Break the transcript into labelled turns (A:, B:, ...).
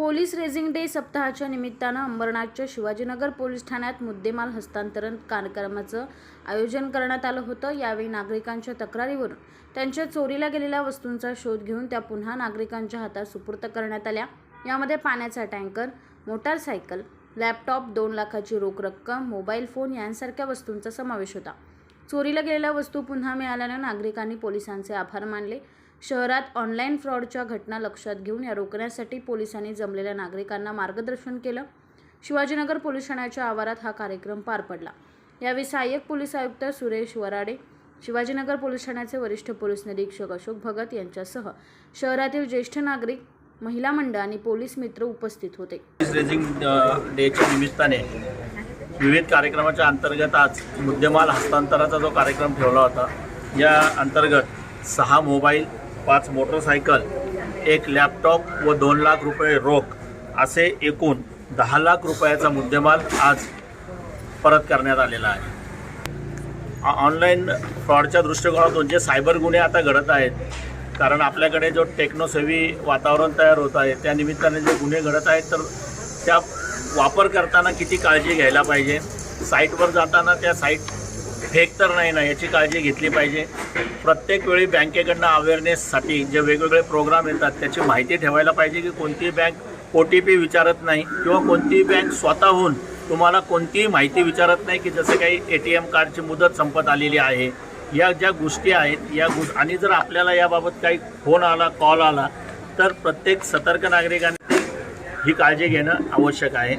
A: Police raising day सप्ताहाच्या निमित्तानं अंबरनाथच्या Shivajinagar police ठाण्यात मुद्देमाल हस्तांतरण कार्यक्रमाचं आयोजन करण्यात आलं होतं. यावेळी नागरिकांच्या तक्रारीवरून त्यांच्या चोरीला गेलेल्या वस्तूंचा शोध घेऊन त्या पुन्हा नागरिकांच्या हातात सुपूर्त करण्यात आल्या. यामध्ये पाण्याचा टँकर मोटारसायकल लॅपटॉप दोन लाखाची रोख रक्कम मोबाईल फोन यांसारख्या वस्तूंचा समावेश होता. चोरीला गेलेल्या वस्तू पुन्हा मिळाल्यानं नागरिकांनी पोलिसांचे आभार मानले. शहरात ऑनलाईन फ्रॉडच्या घटना लक्षात घेऊन या रोखण्यासाठी पोलिसांनी जमलेल्या नागरिकांना मार्गदर्शन केलं. शिवाजीनगर पोलीस ठाण्याच्या आवारात हा कार्यक्रम पार पडला. यावेळी सहाय्यक पोलीस आयुक्त सुरेश वराडे शिवाजीनगर पोलीस ठाण्याचे वरिष्ठ पोलीस निरीक्षक अशोक भगत यांच्यासह शहरातील ज्येष्ठ नागरिक महिला मंडळ आणि पोलीस मित्र उपस्थित होते.
B: डेच्या निमित्ताने विविध कार्यक्रमाच्या अंतर्गत आज मुद्देमाल हस्तांतराचा जो कार्यक्रम ठेवला होता या अंतर्गत सहा मोबाईल पाच मोटरसायकल एक लॅपटॉप व दोन लाख रुपये रोख असे एकूण दहा लाख रुपयाचा मुद्देमाल आज परत करण्यात आलेला आहे. ऑनलाईन फ्रॉडच्या दृष्टिकोनातून जे सायबर गुन्हे आता घडत आहेत कारण आपल्याकडे जो टेक्नोसेवी वातावरण तयार होत आहे त्या निमित्ताने जे गुन्हे घडत आहेत तर त्या वापर करताना किती काळजी घ्यायला पाहिजे? साईटवर जाताना त्या साईट फेक तर नाही ना याची काळजी घेतली पाहिजे. प्रत्येक वेळी बँकेकडनं अवेअरनेससाठी जे वेगवेगळे प्रोग्राम येतात त्याची माहिती ठेवायला पाहिजे की कोणतीही बँक ओ टी पी विचारत नाही किंवा कोणतीही बँक स्वतःहून तुम्हाला कोणतीही माहिती विचारत नाही की जसं काही ए टी एम कार्डची मुदत संपत आलेली आहे. या ज्या गोष्टी आहेत या गोष्ट आणि जर आपल्याला याबाबत काही फोन आला कॉल आला तर प्रत्येक सतर्क नागरिकांनी ही काळजी घेणं आवश्यक आहे.